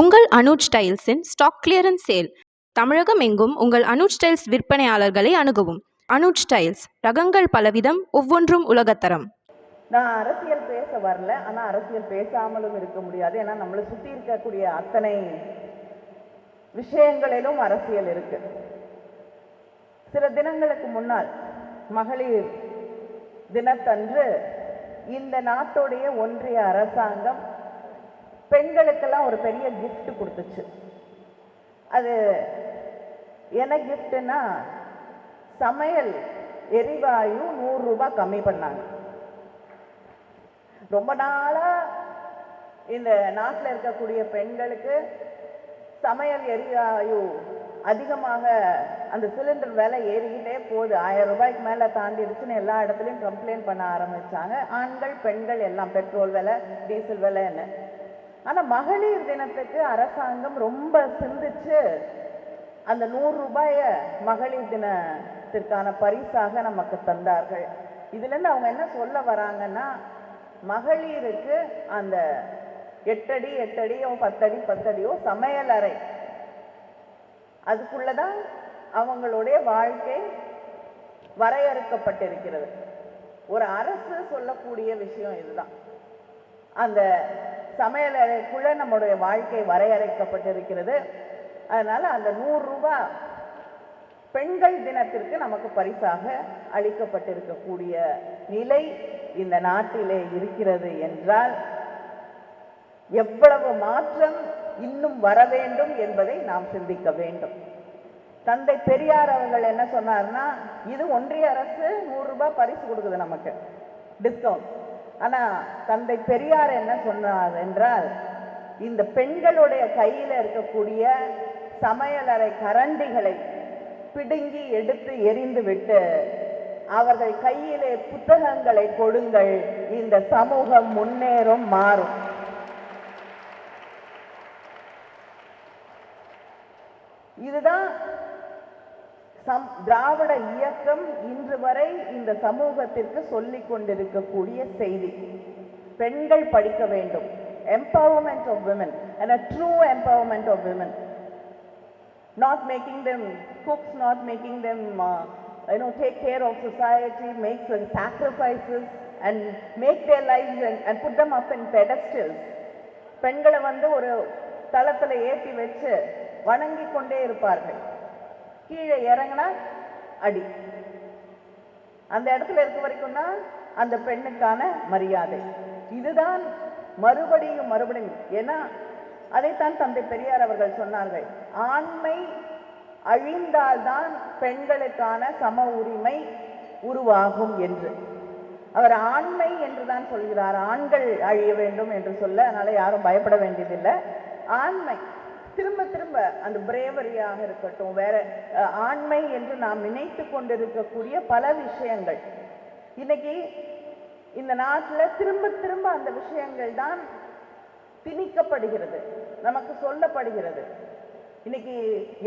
உங்கள் அனுஜ் ஸ்டைல்ஸின் stock clearance sale. Tamilagam எங்கும் உங்கள் அனுஜ் ஸ்டைல்ஸ் விற்பனையாளர்களை அணுகவும். அனுஜ் ஸ்டைல்ஸ் ரகங்கள் பலவிதம் ஒவ்வொன்றும் உலகத்தரம். நான் அரசியல் பேச வரல. ஆனால் அரசியல் பேசாமலும் இருக்க முடியாது. ஏன்னா நம்மளை சுற்றி இருக்கக்கூடிய அத்தனை விஷயங்களிலும் அரசியல் இருக்கு. சில தினங்களுக்கு முன்னால் மகளிர் தினத்தன்று இந்த நாட்டுடைய ஒன்றிய அரசாங்கம் பெண்களுக்கெல்லாம் ஒரு பெரிய கிஃப்ட் கொடுத்துச்சு. அது என்ன கிஃப்ட்னா சமையல் எரிவாயு நூறுரூபா கம்மி பண்ணாங்க. ரொம்ப நாளாக இந்த நாட்டில் இருக்கக்கூடிய பெண்களுக்கு சமையல் எரிவாயு அதிகமாக அந்த சிலிண்டர் விலை ஏறிக்கிட்டே போகுது. ஆயிரம் ரூபாய்க்கு மேலே தாண்டிடுச்சுன்னு எல்லா இடத்துலையும் கம்ப்ளைண்ட் பண்ண ஆரம்பிச்சாங்க. ஆண்கள் பெண்கள் எல்லாம் பெட்ரோல் விலை டீசல் விலைன்னு. ஆனால் மகளிர் தினத்துக்கு அரசாங்கம் ரொம்ப சிந்திச்சு அந்த நூறு ரூபாயை மகளிர் தினத்திற்கான பரிசாக நமக்கு தந்தார்கள். இதுலேருந்து அவங்க என்ன சொல்ல வராங்கன்னா மகளிருக்கு அந்த எட்டடி எட்டடியோ பத்தடி பத்தடியோ சமையல் அறை. அதுக்குள்ளதான் அவங்களுடைய வாழ்க்கை வரையறுக்கப்பட்டிருக்கிறது. ஒரு அரசு சொல்லக்கூடிய விஷயம் இதுதான். அந்த சமையல் அறைக்குள்ளே நம்முடைய வாழ்க்கை வரையறைக்கப்பட்டிருக்கிறது. அதனால் அந்த நூறுரூபா பெண்கள் தினத்திற்கு நமக்கு பரிசாக அளிக்கப்பட்டிருக்கக்கூடிய நிலை இந்த நாட்டிலே இருக்கிறது என்றால் எவ்வளவு மாற்றம் இன்னும் வர வேண்டும் என்பதை நாம் சிந்திக்க வேண்டும். தந்தை பெரியார் அவர்கள் என்ன சொன்னார்னா இது ஒன்றிய அரசு நூறு ரூபாய் பரிசு கொடுக்குது நமக்கு. டிஸ்கவுண்ட். ஆனா தந்தை பெரியார் என்ன சொன்னார் என்றால் இந்த பெண்களுடைய கையில இருக்கக்கூடிய சமையலறை கரண்டிகளை பிடுங்கி எடுத்து எரிந்துவிட்டு அவர்கள் கையிலே புத்தகங்களை கொடுங்கள் இந்த சமூகம் முன்னேறும் மாறும். இதுதான் சம் திராவிட இயக்கம் இன்று வரை இந்த சமூகத்திற்கு சொல்லிக் கொண்டிருக்கக்கூடிய செய்தி பெண்கள் படிக்க வேண்டும் empowerment of women and a true empowerment of women not making them cooks not making them no take care of society make sacrifices and make their life and put them up in pedestals பெண்களை வந்து ஒரு தளத்தில் ஏற்றி வச்சு வணங்கி கொண்டே இருப்பார்கள் கீழே இறங்கினா அடி. அந்த இடத்துல இருக்க வரைக்கும் தான் அந்த பெண்ணுக்கான மரியாதை. இதுதான் மறுபடியும் மறுபடியும். ஏன்னா அதைத்தான் தந்தை பெரியார் அவர்கள் சொன்னார்கள். ஆண்மை அழிந்தால்தான் பெண்களுக்கான சம உரிமை உருவாகும் என்று. அவர் ஆண்மை என்று தான் சொல்கிறார். ஆண்கள் அழிய வேண்டும் என்று சொல்ல அதனால யாரும் பயப்பட வேண்டியதில்லை. ஆண்மை. திரும்ப திரும்ப அந்த பிரேவரியாக இருக்கட்டும் வேற ஆண்மை என்று நாம் நினைத்து கொண்டிருக்கக்கூடிய பல விஷயங்கள். இன்னைக்கு இந்த நாட்டில் திரும்ப திரும்ப அந்த விஷயங்கள் தான் திணிக்கப்படுகிறது நமக்கு சொல்லப்படுகிறது. இன்னைக்கு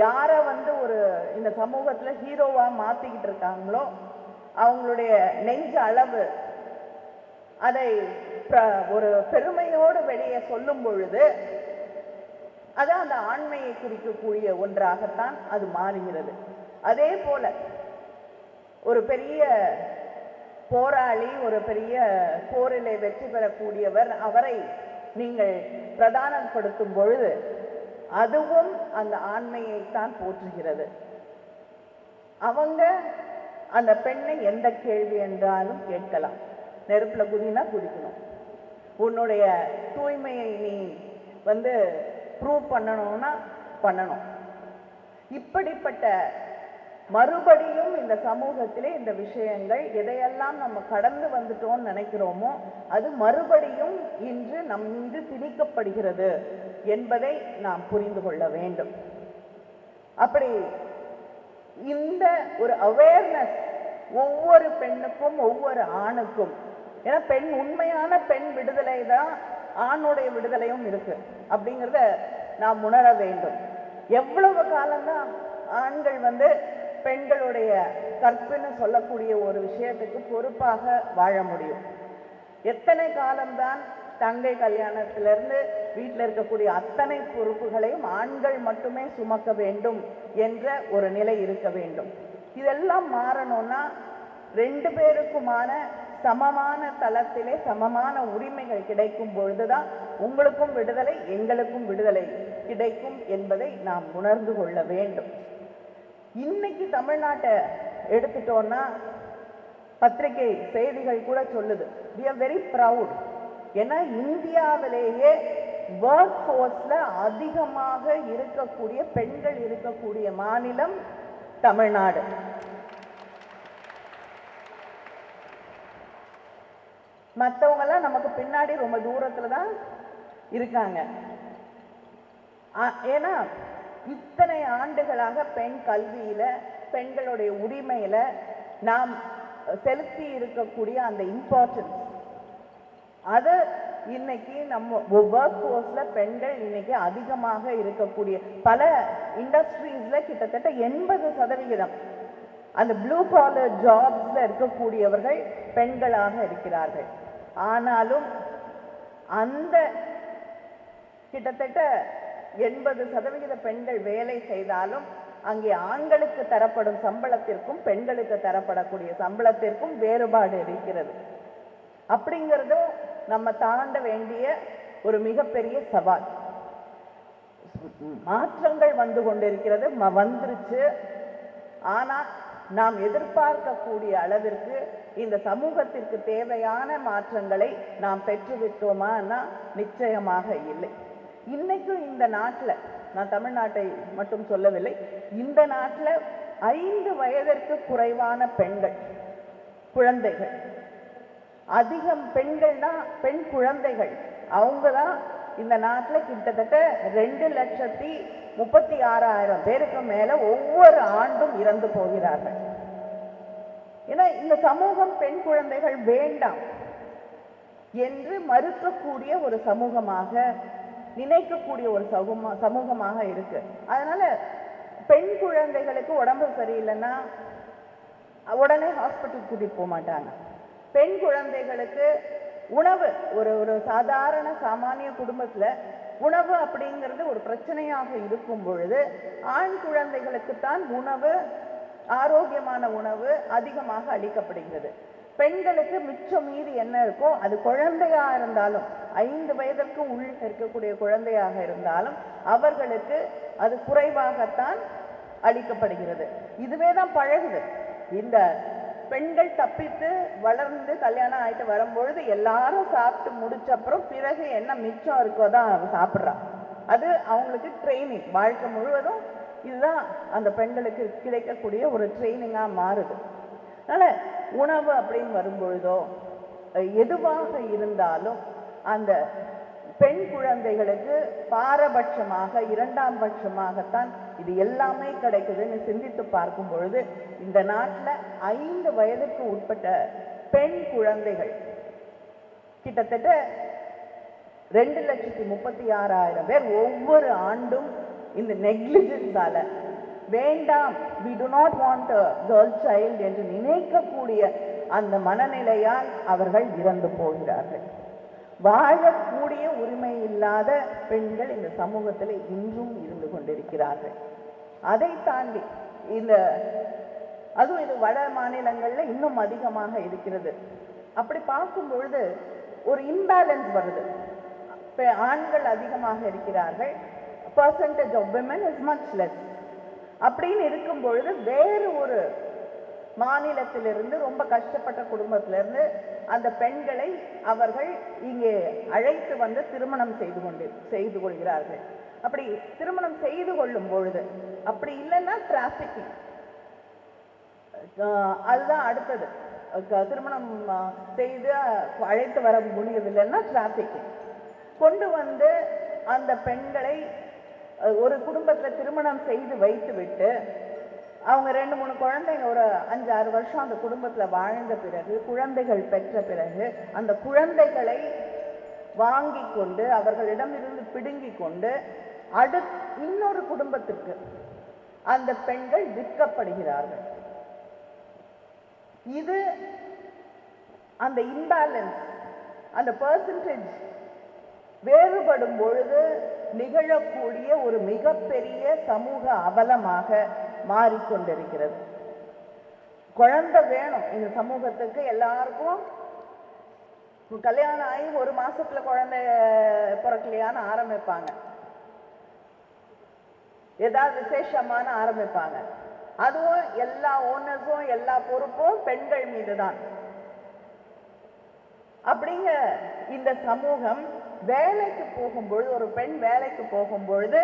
யாரை வந்து ஒரு இந்த சமூகத்தில் ஹீரோவாக மாற்றிக்கிட்டு இருக்காங்களோ அவங்களுடைய நெஞ்ச அளவு அதை ஒரு பெருமையோடு வெளியே சொல்லும் பொழுது அதான் அந்த ஆண்மையை குறிக்கக்கூடிய ஒன்றாகத்தான் அது மாறுகிறது. அதே போல ஒரு பெரிய போராளி ஒரு பெரிய போரிலே வெற்றி பெறக்கூடியவர் அவரை நீங்கள் பிரதானப்படுத்தும் பொழுது அதுவும் அந்த ஆண்மையைத்தான் போற்றுகிறது. அவங்க அந்த பெண்ணை எந்த கேள்வி என்றாலும் கேட்கலாம். நெருப்பில் குதினா குதிக்கணும். உன்னுடைய தூய்மையை நீ வந்து ப்ரூவ் பண்ணணும்னா பண்ணணும். இப்படிப்பட்ட மறுபடியும் இந்த சமூகத்திலே இந்த விஷயங்கள் எதையெல்லாம் நம்ம கடந்து வந்துட்டோம்னு நினைக்கிறோமோ அது மறுபடியும் இன்று நம் மீது திணிக்கப்படுகிறது என்பதை நாம் புரிந்து கொள்ள வேண்டும். அப்படி இந்த ஒரு அவேர்னஸ் ஒவ்வொரு பெண்ணுக்கும் ஒவ்வொரு ஆணுக்கும் ஏன்னா பெண் உண்மையான பெண் விடுதலை தான் ஆணுடைய விடுதலையும் இருக்கு. அப்படிங்கிறத நாம் உணர வேண்டும். எவ்வளவு காலம்தான் ஆண்கள் வந்து பெண்களுடைய கற்புன்னு சொல்லக்கூடிய ஒரு விஷயத்துக்கு பொறுப்பாக வாழ முடியும். எத்தனை காலம்தான் தங்கை கல்யாணத்திலிருந்து வீட்டில் இருக்கக்கூடிய அத்தனை பொறுப்புகளையும் ஆண்கள் மட்டுமே சுமக்க வேண்டும் என்ற ஒரு நிலை இருக்க வேண்டும். இதெல்லாம் மாறணும்னா ரெண்டு பேருக்குமான சமமான தளத்திலே சமமான உரிமைகள் கிடைக்கும் பொழுதுதான் உங்களுக்கும் விடுதலை எங்களுக்கும் விடுதலை கிடைக்கும் என்பதை நாம் உணர்ந்து கொள்ள வேண்டும். இன்னைக்கு தமிழ்நாட்டை எடுத்துட்டோம்னா பத்திரிகை செய்திகள் கூட சொல்லுது வி ஆர் வெரி ப்ரவுட் ஏன்னா இந்தியாவிலேயே ஒர்க் ஃபோர்ஸில் அதிகமாக இருக்கக்கூடிய பெண்கள் இருக்கக்கூடிய மாநிலம் தமிழ்நாடு. மற்றவங்கெல்லாம் நமக்கு பின்னாடி ரொம்ப தூரத்தில் தான் இருக்காங்க ஏன்னா இத்தனை ஆண்டுகளாக பெண் கல்வியில் பெண்களுடைய உரிமையில் நாம் செலுத்தி இருக்கக்கூடிய அந்த இம்பார்ட்டன்ஸ் அது இன்னைக்கு நம்ம ஒர்க் ஃபோர்ஸில் பெண்கள் இன்னைக்கு அதிகமாக இருக்கக்கூடிய பல இண்டஸ்ட்ரீஸில் கிட்டத்தட்ட எண்பது சதவிகிதம் அந்த ப்ளூ காலர் ஜாப்ஸில் இருக்கக்கூடியவர்கள் பெண்களாக இருக்கிறார்கள். ஆனாலும் அந்த கிட்டத்தட்ட எண்பது சதவிகித பெண்கள் வேலை செய்தாலும் அங்கே ஆண்களுக்கு தரப்படும் சம்பளத்திற்கும் பெண்களுக்கு தரப்படக்கூடிய சம்பளத்திற்கும் வேறுபாடு இருக்கிறது. அப்படிங்கிறதும் நம்ம தாண்ட வேண்டிய ஒரு மிகப்பெரிய சவால். மாற்றங்கள் வந்து கொண்டிருக்கிறது. ம- வந்துருச்சு. ஆனால் நாம் எதிர்பார்க்கக்கூடிய அளவிற்கு இந்த சமூகத்திற்கு தேவையான மாற்றங்களை நாம் பெற்றுவிட்டோமான்னா நிச்சயமாக இல்லை. இன்னைக்கும் இந்த நாட்டில் நான் தமிழ்நாட்டை மட்டும் சொல்லவில்லை இந்த நாட்டில் ஐந்து வயதிற்கு குறைவான பெண்கள் குழந்தைகள். அதிகம் பெண்கள் தான் பெண் குழந்தைகள். அவங்க தான் இந்த நாட்டில் கிட்டத்தட்ட ரெண்டு லட்சத்தி முப்பத்தி ஆறாயிரம் பேருக்கு மேலே ஒவ்வொரு ஆண்டும் இறந்து போகிறார்கள். ஏன்னா இந்த சமூகம் பெண் குழந்தைகள் வேண்டாம் என்று மறுக்கக்கூடிய ஒரு சமூகமாக நினைக்கக்கூடிய ஒரு சமூகமா சமூகமாக இருக்கு. அதனால பெண் குழந்தைகளுக்கு உடம்பு சரியில்லைன்னா உடனே ஹாஸ்பிட்டல் கூட்டிட்டு போக மாட்டாங்க. பெண் குழந்தைகளுக்கு உணவு ஒரு ஒரு சாதாரண சாமானிய குடும்பத்தில் உணவு அப்படிங்கிறது ஒரு பிரச்சனையாக இருக்கும் பொழுது ஆண் குழந்தைகளுக்குத்தான் உணவு ஆரோக்கியமான உணவு அதிகமாக அளிக்கப்படுகிறது. பெண்களுக்கு மிச்சம் மீதி என்ன இருக்கோ அது குழந்தையா இருந்தாலும் ஐந்து வயதிற்கு உள் இருக்கக்கூடிய குழந்தையாக இருந்தாலும் அவர்களுக்கு அது குறைவாகத்தான் அளிக்கப்படுகிறது. இதுவே தான் பழகுது. இந்த பெண்கள் தப்பித்து வளர்ந்து கல்யாணம் ஆகிட்டு வரும்பொழுது எல்லாரும் சாப்பிட்டு முடிச்ச அப்புறம் பிறகு என்ன மிச்சம் இருக்கோ தான் அவ சாப்பிட்றா. அது அவங்களுக்கு ட்ரைனிங் வாழ்க்கை முழுவதும் இதுதான் அந்த பெண்களுக்கு கிடைக்கக்கூடிய ஒரு ட்ரைனிங்காக மாறுது. அதனால் உணவு அப்படின்னு வரும்பொழுதோ எதுவாக இருந்தாலும் அந்த பெண் குழந்தைகளுக்கு பாரபட்சமாக இரண்டாம் பட்சமாகத்தான் இது எல்லாமே கிடைக்குதுன்னு சிந்தித்து பார்க்கும் பொழுது இந்த நாட்டில் ஐந்து வயதுக்கு உட்பட்ட பெண் குழந்தைகள் கிட்டத்தட்ட ரெண்டு லட்சத்தி முப்பத்தி ஆறாயிரம் பேர் ஒவ்வொரு ஆண்டும் இந்த நெக்லிஜென்ஸால வேண்டாம் we do not want a girl child என்று நினைக்கக்கூடிய அந்த மனநிலையால் அவர்கள் இறந்து போகிறார்கள். வாழக்கூடிய உரிமை இல்லாத பெண்கள் இந்த சமூகத்தில் இன்றும் இருந்து கொண்டிருக்கிறார்கள். அதை தாண்டி இந்த அதுவும் இது வட மாநிலங்களில் இன்னும் அதிகமாக இருக்கிறது. அப்படி பார்க்கும் பொழுது ஒரு இம்பேலன்ஸ் வருது. இப்போ ஆண்கள் அதிகமாக இருக்கிறார்கள் percentage of women is much less அப்படின்னு இருக்கும் பொழுது வேறு ஒரு மாநிலத்திலிருந்து ரொம்ப கஷ்டப்பட்ட குடும்பத்திலிருந்து அந்த பெண்களை அவர்கள் இங்கே அழைத்து வந்து திருமணம் செய்து கொண்டு செய்து கொள்கிறார்கள். அப்படி திருமணம் செய்து கொள்ளும் பொழுது அப்படி இல்லைன்னா டிராஃபிக்கிங் அதுதான் அடுத்தது. திருமணம் செய்து அழைத்து வர முடியவில்லைன்னா டிராஃபிக்கிங் கொண்டு வந்து அந்த பெண்களை ஒரு குடும்பத்தில் திருமணம் செய்து வைத்துவிட்டு அவங்க ரெண்டு மூணு குழந்தைங்க ஒரு அஞ்சு ஆறு வருஷம் அந்த குடும்பத்தில் வாழ்ந்த பிறகு குழந்தைகள் பெற்ற பிறகு அந்த குழந்தைகளை வாங்கி கொண்டு அவர்களிடமிருந்து பிடுங்கி கொண்டு அடு இன்னொரு குடும்பத்திற்கு அந்த பெண்கள் விற்கப்படுகிறார்கள். இது அந்த இம்பேலன்ஸ் அந்த பர்சன்டேஜ் வேறுபடும் பொழுது நிகழக்கூடிய ஒரு மிகப்பெரிய சமூக அவலமாக மாறிக்கொண்டிருக்கிறது. குழந்தை வேணும் இந்த சமூகத்துக்கு எல்லாருக்கும். கல்யாணம் ஆகி ஒரு மாசத்துல குழந்தை பிறக்கலையான்னு ஆரம்பிப்பாங்க. ஏதாவது விசேஷமான ஆரம்பிப்பாங்க. அதுவும் எல்லா ஓனர்ஸும் எல்லா பொறுப்பும் பெண்கள் மீது தான் அப்படிங்க இந்த சமூகம் வேலைக்கு போகும்பொழுது ஒரு பெண் வேலைக்கு போகும்பொழுது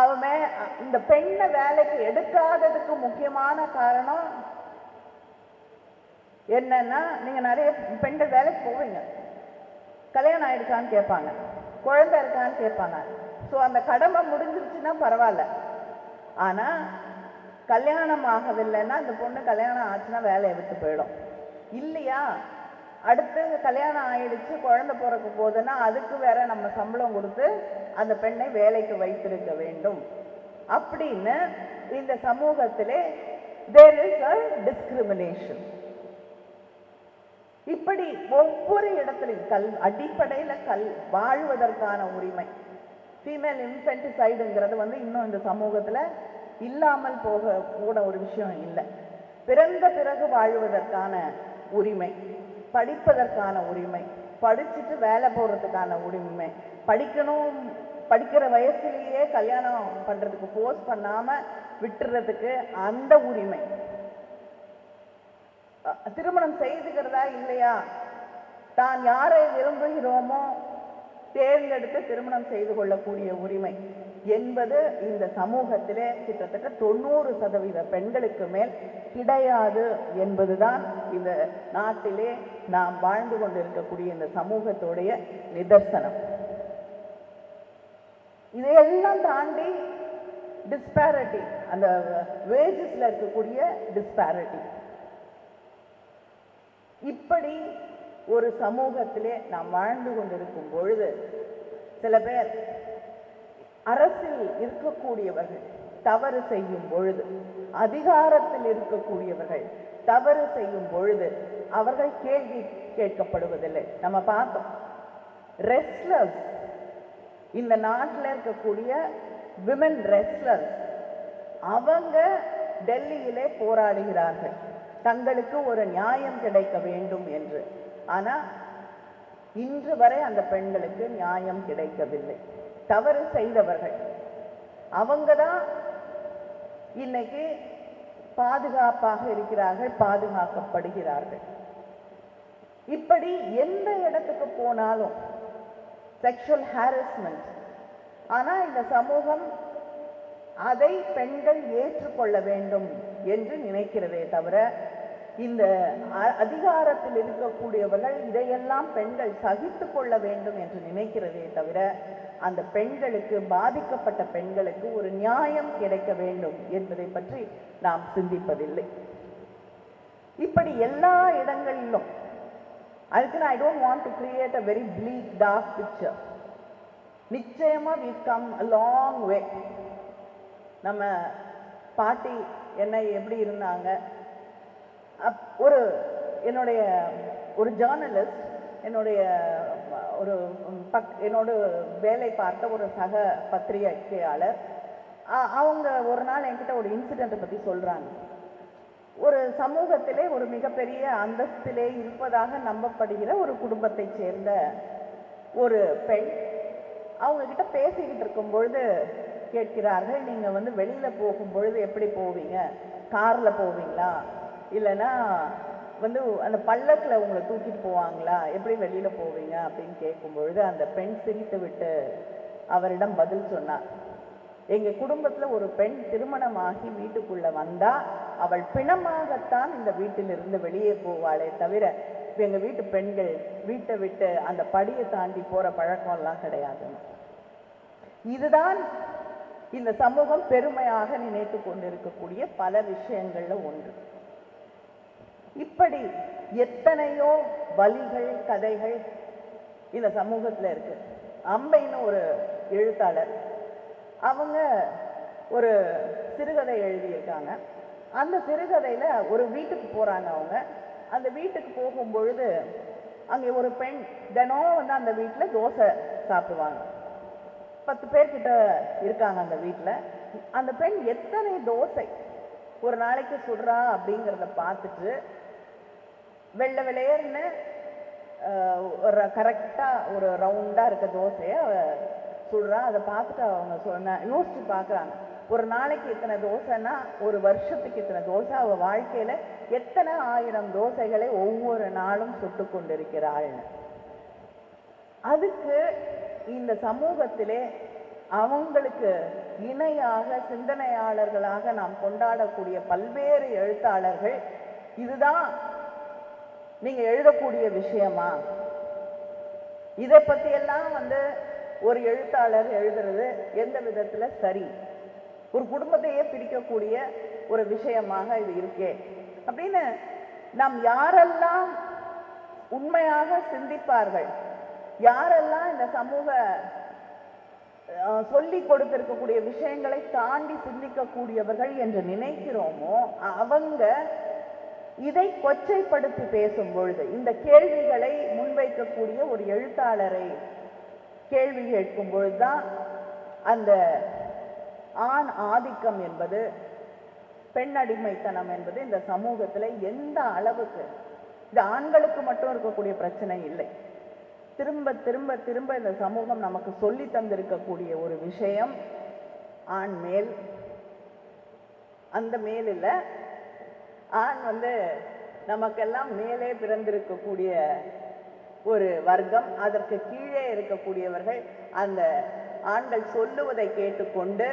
அவன் இந்த பெண்ணை வேலைக்கு எடுக்காததுக்கு முக்கியமான காரணம் என்னன்னா நீங்க நிறைய பெண்கள் வேலைக்கு போவீங்க. கல்யாணம் ஆயிடுச்சான்னு கேட்பாங்க. குழந்தை இருக்கான்னு கேட்பாங்க. ஸோ அந்த கடமை முடிஞ்சிருச்சுன்னா பரவாயில்ல. ஆனால் கல்யாணம் ஆகவில்லைன்னா அந்த பொண்ணு கல்யாணம் ஆச்சுன்னா வேலையை விட்டு போயிடும். இல்லையா? அடுத்து கல்யாணம் ஆயிடுச்சு குழந்தை பிறக்க போகுதுன்னா அதுக்கு வேற நம்ம சம்பளம் கொடுத்து அந்த பெண்ணை வேலைக்கு வைத்திருக்க வேண்டும். அப்படின்னு இந்த சமூகத்திலே தேர் இஸ் அ டிஸ்கிரிமினேஷன் இப்படி ஒவ்வொரு இடத்துலையும் கல் அடிப்படையில் கல் வாழ்வதற்கான உரிமை. ஃபீமேல் இன்ஃபென்டிசைடுங்கிறது வந்து இன்னும் இந்த சமூகத்தில் இல்லாமல் போக கூட ஒரு விஷயம் இல்லை. பிறந்த பிறகு வாழ்வதற்கான உரிமை. படிப்பதற்கான உரிமை படிச்சுட்டு வேலை போடுறதுக்கான உரிமை. படிக்கணும் படிக்கிற வயசுலேயே கல்யாணம் பண்ணுறதுக்கு ஃபோர்ஸ் பண்ணாமல் விட்டுறதுக்கு அந்த உரிமை. திருமணம் செய்துக்கிறதா இல்லையா? தான் யாரை விரும்புகிறோமோ தேர்ந்தெடுத்து திருமணம் செய்து கொள்ளக்கூடிய உரிமை. என்பது இந்த சமூகத்திலே கிட்டத்தட்ட தொண்ணூறு சதவீத பெண்களுக்கு மேல் கிடையாது என்பதுதான் இந்த நாட்டிலே நாம் வாழ்ந்து கொண்டிருக்கக்கூடிய இந்த சமூகத்துடைய நிதர்சனம். இதையெல்லாம் தாண்டி டிஸ்பேரிட்டி அந்த வேஜஸ்ல இருக்கக்கூடிய டிஸ்பேரிட்டி இப்படி ஒரு சமூகத்திலே நாம் வாழ்ந்து கொண்டிருக்கும் பொழுது சில பேர் அரசில் இருக்கக்கூடியவர்கள் தவறு செய்யும் பொழுது அதிகாரத்தில் இருக்கக்கூடியவர்கள் தவறு செய்யும் பொழுது அவர்கள் கேள்வி கேட்கப்படுவதில்லை. நம்ம பார்த்தோம் ரெஸ்லர்ஸ் இந்த நாட்டில் இருக்கக்கூடிய விமன் ரெஸ்லர்ஸ் அவங்க டெல்லியிலே போராடுகிறார்கள். தங்களுக்கு ஒரு நியாயம் கிடைக்க வேண்டும் என்று. ஆனால் இன்று வரை அந்த பெண்களுக்கு நியாயம் கிடைக்கவில்லை. தவறு செய்தவர்கள். அவங்க தான் இன்னைக்கு பாதுகாப்பாக இருக்கிறார்கள் பாதுகாக்கப்படுகிறார்கள். இப்படி எந்த இடத்துக்கு போனாலும் செக்ஷுவல் ஹாரஸ்மெண்ட் ஆனால் இந்த சமூகம் அதை பெண்கள் ஏற்றுக்கொள்ள வேண்டும் என்று நினைக்கிறதே தவிர இந்த அ- அதிகாரத்தில் இருக்கக்கூடியவர்கள் இதையெல்லாம் பெண்கள் சகித்து கொள்ள வேண்டும் என்று நினைக்கிறதே தவிர அந்த பெண்களுக்கு பாதிக்கப்பட்ட பெண்களுக்கு ஒரு நியாயம் கிடைக்க வேண்டும் என்பதை பற்றி நாம் சிந்திப்பதில்லை. இப்படி எல்லா இடங்களிலும் அதுக்கு I don't want to create a very bleak dark picture நிச்சயமாக we come a long way நம்ம பாட்டி என்ன எப்படி இருந்தாங்க? அப்- ஒரு என்னுடைய ஒரு ஜேர்னலிஸ்ட் என்னுடைய ஒரு பக் என்னோட வேலை பார்த்த ஒரு சக பத்திரிகையாளர். அவங்க ஒரு நாள் என்கிட்ட ஒரு இன்சிடெண்ட்டை பற்றி சொல்கிறாங்க ஒரு சமூகத்திலே ஒரு மிகப்பெரிய அந்தஸ்திலே இருப்பதாக நம்பப்படுகிற ஒரு குடும்பத்தைச் சேர்ந்த ஒரு பெண் அவங்கக்கிட்ட பேசிக்கிட்டு இருக்கும் பொழுது கேட்கிறார்கள் நீங்கள் வந்து வெளியில் போகும் பொழுது எப்படி போவீங்க? காரில் போவீங்களா? இல்லைன்னா வந்து அந்த பல்லக்கில் உங்களை தூக்கிட்டு போவாங்களா? எப்படி வெளியில் போவீங்க? அப்படின்னு கேட்கும்பொழுது அந்த பெண் சிரித்து விட்டு அவரிடம் பதில் சொன்னார் எங்கள் குடும்பத்தில் ஒரு பெண் திருமணமாகி வீட்டுக்குள்ளே வந்தால் அவள் பிணமாகத்தான் இந்த வீட்டிலிருந்து வெளியே போவாளே தவிர எங்கள் வீட்டு பெண்கள் வீட்டை விட்டு அந்த படியை தாண்டி போகிற பழக்கம்லாம் கிடையாது இதுதான் இந்த சமூகம் பெருமையாக நினைத்து கொண்டிருக்கக்கூடிய பல விஷயங்களில் ஒன்று. இப்படி எத்தனையோ வழிகள் கதைகள் இந்த சமூகத்தில் இருக்கு. அம்பைன்னு ஒரு எழுத்தாளர். அவங்க ஒரு சிறுகதை எழுதியிருக்காங்க. அந்த சிறுகதையில் ஒரு வீட்டுக்கு போகிறாங்க அவங்க. அந்த வீட்டுக்கு போகும் பொழுது அங்கே ஒரு பெண் தினம் வந்து அந்த வீட்டில் தோசை சாப்பிடுவாங்க. பத்து பேர்கிட்ட இருக்காங்க அந்த வீட்டில். அந்த பெண் எத்தனை தோசை ஒரு நாளைக்கு சுடுறா அப்படிங்கிறத பார்த்துட்டு வெள்ளை வெளையர்னு ஒரு கரெக்டாக ஒரு ரவுண்டாக இருக்க தோசையை அவ சுடுறா. அதை பார்த்துட்டு அவங்க சொன்ன யோசிச்சு பார்க்குறாங்க. ஒரு நாளைக்கு இத்தனை தோசைன்னா ஒரு வருஷத்துக்கு இத்தனை தோசை அவள் வாழ்க்கையில எத்தனை ஆயிரம் தோசைகளை ஒவ்வொரு நாளும் சுட்டு கொண்டிருக்கிறாள்னு. அதுக்கு இந்த சமூகத்திலே அவங்களுக்கு இணையாக சிந்தனையாளர்களாக நாம் கொண்டாடக்கூடிய பல்வேறு எழுத்தாளர்கள் இதுதான் நீங்க எழுதக்கூடிய விஷயமா? இதை பற்றியெல்லாம் வந்து ஒரு எழுத்தாளர் எழுதுறது எந்த விதத்துல சரி? ஒரு குடும்பத்தையே பிரிக்கக்கூடிய ஒரு விஷயமாக இது இருக்கே. அப்படின்னு நாம் யாரெல்லாம் உண்மையாக சிந்திப்பார்கள் யாரெல்லாம் இந்த சமூக அஹ், சொல்லி கொடுத்திருக்கக்கூடிய விஷயங்களை தாண்டி சிந்திக்கக்கூடியவர்கள் என்று நினைக்கிறோமோ அவங்க இதை கொச்சைப்படுத்தி பேசும் பொழுது இந்த கேள்விகளை முன்வைக்கக்கூடிய ஒரு எழுத்தாளரை கேள்வி கேட்கும் பொழுதுதான் அந்த ஆண் ஆதிக்கம் என்பது பெண் அடிமைத்தனம் என்பது இந்த சமூகத்தில் எந்த அளவுக்கு இது ஆண்களுக்கு மட்டும் இருக்கக்கூடிய பிரச்சனை இல்லை. திரும்ப திரும்ப திரும்ப இந்த சமூகம் நமக்கு சொல்லி தந்திருக்கக்கூடிய ஒரு விஷயம் ஆண் மேல். அந்த மேலில் ஆண் வந்து நமக்கெல்லாம் மேலே பிறந்திருக்கக்கூடிய ஒரு வர்க்கம் அதற்கு கீழே இருக்கக்கூடியவர்கள் அந்த ஆண்கள் சொல்லுவதை கேட்டுக்கொண்டு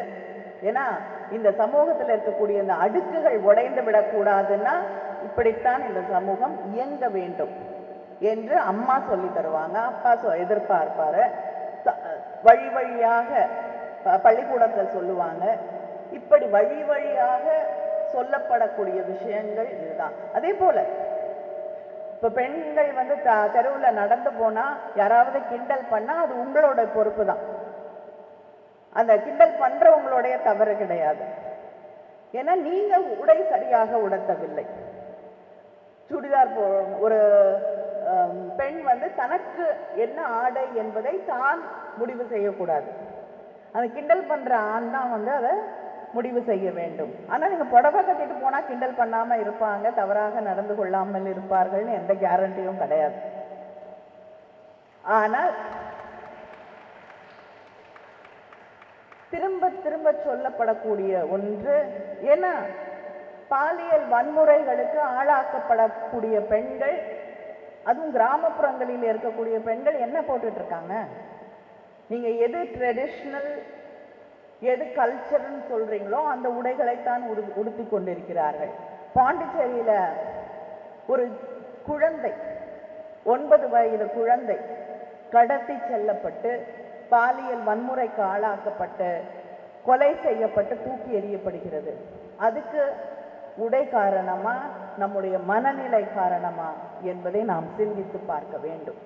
ஏன்னா இந்த சமூகத்தில் இருக்கக்கூடிய இந்த அடுக்குகள் உடைந்து விடக்கூடாதுன்னா இப்படித்தான் இந்த சமூகம் இயங்க வேண்டும் என்று அம்மா சொல்லி தருவாங்க. அப்பா சொ எதிர்பார்ப்பார். வழி வழியாக ப- சொல்லுவாங்க. இப்படி வழி வழியாக சொல்லப்படக்கூடிய விஷயங்கள் இதுதான். அதே போல இப்போ பெண்கள் வந்து த தெருவில் நடந்து போனால் யாராவது கிண்டல் பண்ணால் அது உங்களோட பொறுப்பு தான். அந்த கிண்டல் பண்ணுறவங்களுடைய தவறு கிடையாது. ஏன்னா நீங்கள் உடை சரியாக உடுத்தவில்லை. சுடிதார் போ ஒரு பெண் வந்து தனக்கு என்ன ஆடை என்பதை தான் முடிவு செய்யக்கூடாது. அந்த கிண்டல் பண்ணுற ஆண் தான் வந்து அதை முடிவு செய்ய வேண்டும். ஆனால் நீங்கள் புடவை கட்டிட்டு போனால் கிண்டல் பண்ணாமல் இருப்பாங்க. தவறாக நடந்து கொள்ளாமல் இருப்பார்கள்னு எந்த கேரண்டியும் கிடையாது. ஆனால் திரும்ப திரும்ப சொல்லப்படக்கூடிய ஒன்று ஏன்னா பாலியல் வன்முறைகளுக்கு ஆளாக்கப்படக்கூடிய பெண்கள் அதுவும் கிராமப்புறங்களில் இருக்கக்கூடிய பெண்கள் என்ன போட்டுட்டு இருக்காங்க? நீங்கள் எது ட்ரெடிஷ்னல் எது கல்ச்சர்னு சொல்றீங்களோ அந்த உடைகளைத்தான் உடு உடுத்தி கொண்டிருக்கிறார்கள். பாண்டிச்சேரியில் ஒரு குழந்தை ஒன்பது வயது குழந்தை கடத்தி செல்லப்பட்டு பாலியல் வன்முறைக்கு ஆளாக்கப்பட்டு கொலை செய்யப்பட்டு தூக்கி எறியப்படுகிறது. அதுக்கு உடை காரணமா நம்முடைய மனநிலை காரணமா என்பதை நாம் சிந்தித்து பார்க்க வேண்டும்.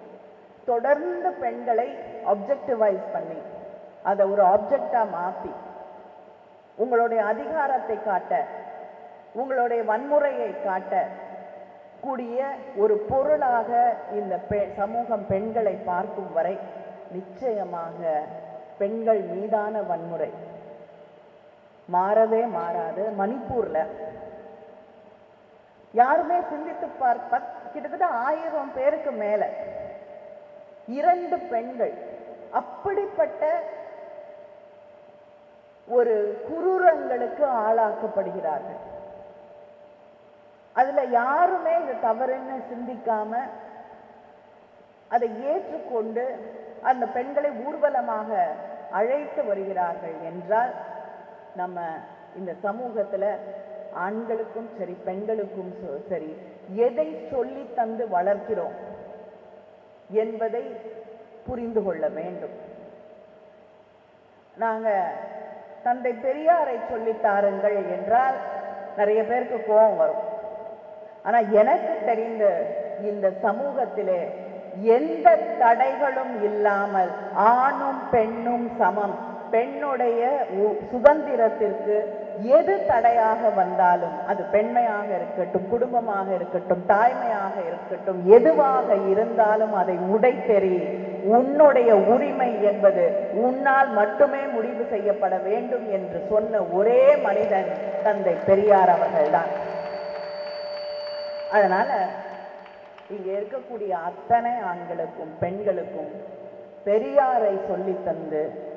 தொடர்ந்து பெண்களை அப்ஜெக்டிவைஸ் பண்ணி அதை ஒரு ஆப்ஜெக்டாக மாற்றி உங்களுடைய அதிகாரத்தை காட்ட உங்களுடைய வன்முறையை காட்ட கூடிய ஒரு பொருளாக இந்த பெ- சமூகம் பெண்களை பார்க்கும் வரை நிச்சயமாக பெண்கள் மீதான வன்முறை மாறவே மாறாது. மணிப்பூர்ல யாருமே சிந்தித்து பார்ப்ப கிட்டத்தட்ட ஆயிரம் பேருக்கு மேல இரண்டு பெண்கள் அப்படிப்பட்ட ஒரு குரூரங்களுக்கு ஆளாக்கப்படுகிறார்கள். அதுல யாருமே இது தவறுன்னு சிந்திக்காம அதை ஏற்றுக்கொண்டு அந்த பெண்களை ஊர்வலமாக அழைத்து வருகிறார்கள் என்றால் நம்ம இந்த சமூகத்துல ஆண்களுக்கும் சரி பெண்களுக்கும் சரி எதை சொல்லி தந்து வளர்க்கிறோம் என்பதை புரிந்து கொள்ள வேண்டும். நாங்கள் தந்தை பெரியாரை சொல்லித் தாருங்கள் என்றால் நிறைய பேருக்கு கோபம் வரும். ஆனால் எனக்கு தெரிந்த இந்த சமூகத்திலே எந்த தடைகளும் இல்லாமல் ஆணும் பெண்ணும் சமம். பெண்ணுடைய உ- சுதந்திரத்திற்கு எது தடையாக வந்தாலும் அது பெண்மையாக இருக்கட்டும் குடும்பமாக இருக்கட்டும் தாய்மையாக இருக்கட்டும் எதுவாக இருந்தாலும் அதை உடைத்தெறி உன்னுடைய உரிமை என்பது உன்னால் மட்டுமே முடிவு செய்யப்பட வேண்டும் என்று சொன்ன ஒரே மனிதன் தந்தை பெரியார் அவர்கள்தான். அதனால இங்க இருக்கக்கூடிய அத்தனை ஆண்களுக்கும் பெண்களுக்கும் பெரியாரை சொல்லித் தந்து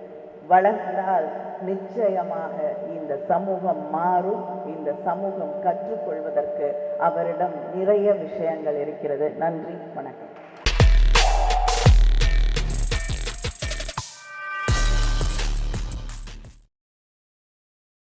வளர்ந்தால் நிச்சயமாக இந்த சமூகம் மாறும் இந்த சமூகம் கற்றுக்கொள்வதற்கு அவரிடம் நிறைய விஷயங்கள் இருக்கிறது. நன்றி வணக்கம்.